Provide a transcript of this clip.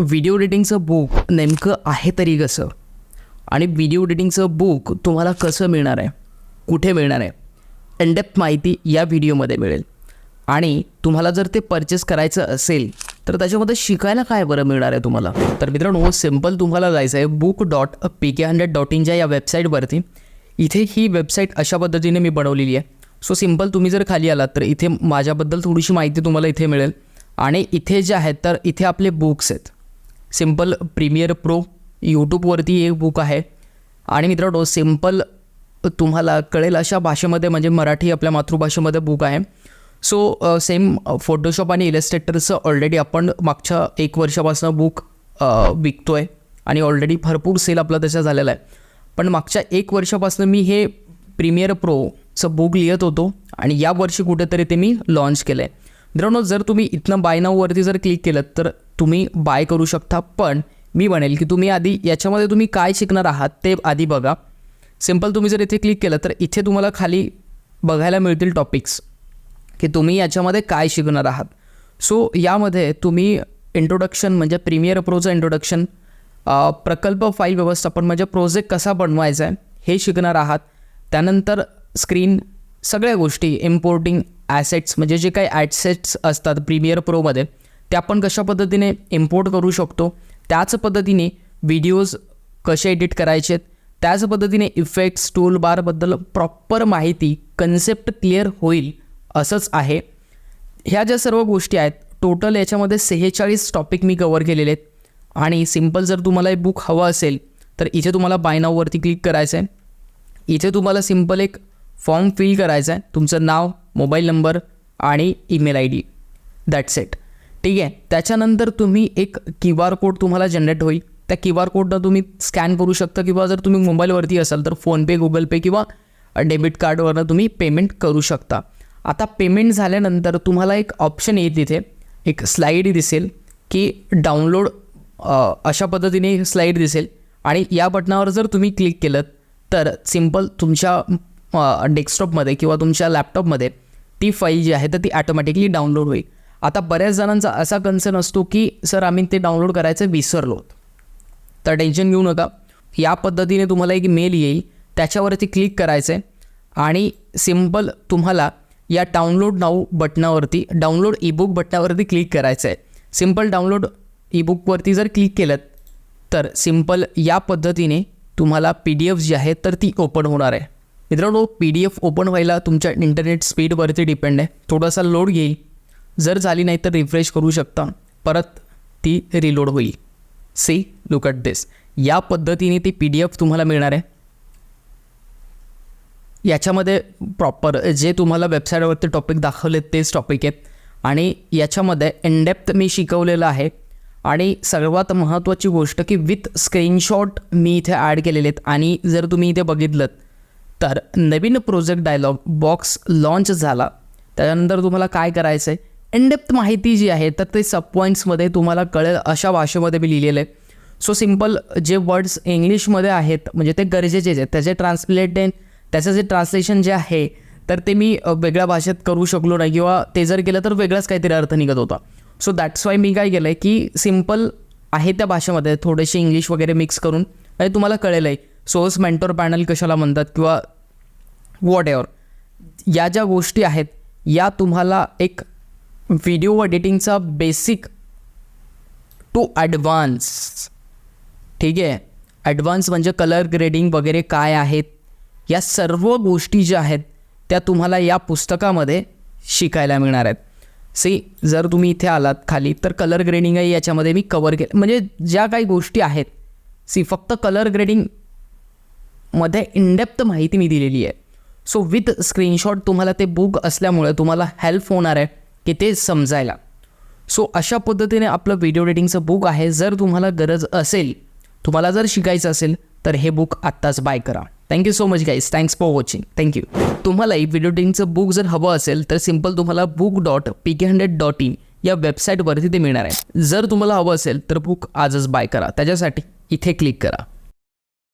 Video एडिटिंगचं book नेमकं आहे तरी कसं? आणि व्हिडिओ एडिटिंगचं बुक तुम्हाला कसं मिळणार आहे? कुठे मिळणार आहे? इनडेप्थ माहिती या व्हिडिओमध्ये मिळेल. आणि तुम्हाला जर ते परचेस करायचं असेल तर त्याच्यामध्ये शिकायला काय बरं मिळणार आहे तुम्हाला? तर मित्रांनो सिंपल तुम्हाला जायचं आहे book dot P K hundred dot इनच्या या वेबसाईटवरती इथे ही वेबसाईट अशा पद्धतीने मी बनवलेली आहे. सो सिंपल तुम्ही जर खाली आलात तर इथे माझ्याबद्दल थोडीशी माहिती तुम्हाला इथे मिळेल. आणि इथे जे आहेत तर इथे आपले बुक्स आहेत. सिंपल प्रीमियर प्रो यूट्यूबवरती एक बुक आहे. आणि मित्रांनो सिंपल तुम्हाला कळेल अशा भाषेमध्ये म्हणजे मराठी आपल्या मातृभाषेमध्ये बुक आहे. सो सेम फोटोशॉप आणि इलेस्ट्रेटरचं ऑलरेडी आपण मागच्या एक वर्षापासून बुक विकतो आहे आणि ऑलरेडी भरपूर सेल आपला त्याचा झालेला आहे. पण मागच्या एक वर्षापासून मी हे प्रीमियर प्रोचं बुक लिहित होतो. आणि या वर्षी कुठेतरी ते मी लॉन्च केलं आहे मित्रांनो जर तुम्ही इथनं बाय नाववरती जर क्लिक केलं तर तुम्ही बाय करू शकता. पण मी म्हणेल की तुम्ही आधी याच्यामध्ये तुम्ही काय शिकणार आहात ते आधी बघा. सिंपल तुम्ही जर इथे क्लिक केलं तर इथे तुम्हाला खाली बघायला मिळतील टॉपिक्स की तुम्ही याच्यामध्ये काय शिकणार आहात. सो यामध्ये तुम्ही इंट्रोडक्शन म्हणजे प्रीमियर प्रोचं इंट्रोडक्शन प्रकल्प फाईल व्यवस्थापन म्हणजे प्रोजेक्ट कसा बनवायचा आहे हे शिकणार आहात. त्यानंतर स्क्रीन सगळ्या गोष्टी इम्पोर्टिंग ॲसेट्स म्हणजे जे काही ॲडसेट्स असतात प्रीमियर प्रोमध्ये ते आपण कशा पद्धतीने इम्पोर्ट करू शकतो? त्याच पद्धतीने व्हिडिओज कसे एडिट करायचे? त्याच पद्धतीने इफेक्ट्स टूल बारबद्दल प्रॉपर माहिती कन्सेप्ट क्लिअर होईल असंच आहे. ह्या ज्या सर्व गोष्टी आहेत टोटल याच्यामध्ये सेहेचाळीस टॉपिक मी कवर केलेले आहेत. आणि सिंपल जर तुम्हाला एक बुक हवं असेल तर इथे तुम्हाला बाय नाववरती क्लिक करायचं आहे इथे तुम्हाला सिंपल एक फॉर्म फिल करायचा आहे तुमचं नाव मोबाईल नंबर आणि email I D. That's it ठीक आहे? त्याच्यानंतर तुम्ही एक क्यू आर कोड तुम्हाला जनरेट होईल. त्या क्यू आर कोडनं तुम्ही स्कॅन करू शकता किंवा जर तुम्ही मोबाईलवरती असाल तर फोनपे गुगल पे किंवा डेबिट कार्डवरनं तुम्ही पेमेंट करू शकता. आता पेमेंट झाल्यानंतर तुम्हाला एक ऑप्शन येईल तिथे. एक स्लाईड दिसेल की डाउनलोड अशा पद्धतीने स्लाईड दिसेल. आणि या बटनावर जर तुम्ही क्लिक केलं तर सिंपल तुमच्या डेस्कटॉपमध्ये किंवा तुमच्या लॅपटॉपमध्ये ती फाईल जी आहे तर ती ॲटोमॅटिकली डाउनलोड होईल. आता बऱ्याच जणांचा असा कन्सर्न असतो की सर आम्ही ते डाउनलोड करायचं विसरलो. तर टेन्शन घेऊ नका. या पद्धतीने तुम्हाला एक मेल येईल त्याच्यावरती क्लिक करायचं आहे आणि सिंपल तुम्हाला या डाउनलोड नाऊ बटनावरती डाउनलोड ईबुक बटनावरती क्लिक करायचं आहे सिंपल डाउनलोड ईबुकवरती जर क्लिक केलं तर सिंपल या पद्धतीने तुम्हाला पी डी एफ जी आहे तर ती ओपन होणार आहे. मित्रांनो पी डी एफ ओपन व्हायला तुमच्या इंटरनेट स्पीडवरती डिपेंड आहे. थोडासा लोड घेईल जर झाली नाही तर रिफ्रेश करू शकता. परत ती रिलोड होईल. सी लुक ॲट दिस या पद्धतीने ती पी डी एफ तुम्हाला मिळणार आहे. याच्यामध्ये प्रॉपर जे तुम्हाला वेबसाईटवरती टॉपिक दाखवलेत तेच टॉपिक आहेत. आणि याच्यामध्ये इनडेप्थ मी शिकवलेलं आहे. आणि सर्वात महत्त्वाची गोष्ट की विथ स्क्रीनशॉट मी इथे ॲड केलेले आहेत. आणि जर तुम्ही इथे बघितलं तर नवीन प्रोजेक्ट डायलॉग बॉक्स लॉन्च झाला. त्यानंतर तुम्हाला काय करायचं आहे इनडेप्थ माहिती जी आहे तर ते सब पॉईंट्समध्ये तुम्हाला कळेल अशा भाषेमध्ये मी लिहिलेलं आहे सो सिंपल जे वर्ड्स इंग्लिशमध्ये आहेत म्हणजे ते गरजेचेच आहेत. त्याचे ट्रान्सलेटेन त्याचं जे ट्रान्सलेशन जे आहे तर ते मी वेगळ्या भाषेत करू शकलो नाही किंवा ते जर केलं तर वेगळाच काहीतरी अर्थ निघत होता. सो दॅट्स वाय मी काय केलं आहे की सिंपल आहे त्या भाषेमध्ये थोडेसे इंग्लिश वगैरे मिक्स करून म्हणजे तुम्हाला कळेल आहे सोर्स मेंटोर पॅनल कशाला म्हणतात किंवा वॉट एवर या ज्या गोष्टी आहेत या तुम्हाला एक व्हिडिओ एडिटिंगचा बेसिक टू ॲडव्हान्स ठीक आहे? ॲडव्हान्स म्हणजे कलर ग्रेडिंग वगैरे काय आहेत? या सर्व गोष्टी ज्या आहेत त्या तुम्हाला या पुस्तकामध्ये शिकायला मिळणार आहेत. सी जर तुम्ही इथे आलात खाली तर कलर ग्रेडिंगही याच्यामध्ये मी कवर केलं. म्हणजे ज्या काही गोष्टी आहेत सी फक्त कलर ग्रेडिंग मध्ये इनडेप्थ माहिती मी दिलेली आहे. सो विथ स्क्रीनशॉट तुम्हाला ते बुक असल्यामुळे तुम्हाला हेल्प होणार आहे की ते समजायला. सो अशा पद्धतीने आपलं व्हिडिओ एडिटिंगचं बुक आहे. जर तुम्हाला गरज असेल तुम्हाला जर शिकायचं असेल तर हे बुक आत्ताच बाय करा. Thank you so much guys thanks for watching thank you तुम्हालाही व्हिडिओ एडिटिंगचं बुक जर हवं असेल तर सिंपल तुम्हाला book dot P K hundred dot in या वेबसाईटवरती ते मिळणार आहे. जर तुम्हाला हवं असेल तर बुक आजच बाय करा. त्याच्यासाठी इथे क्लिक करा.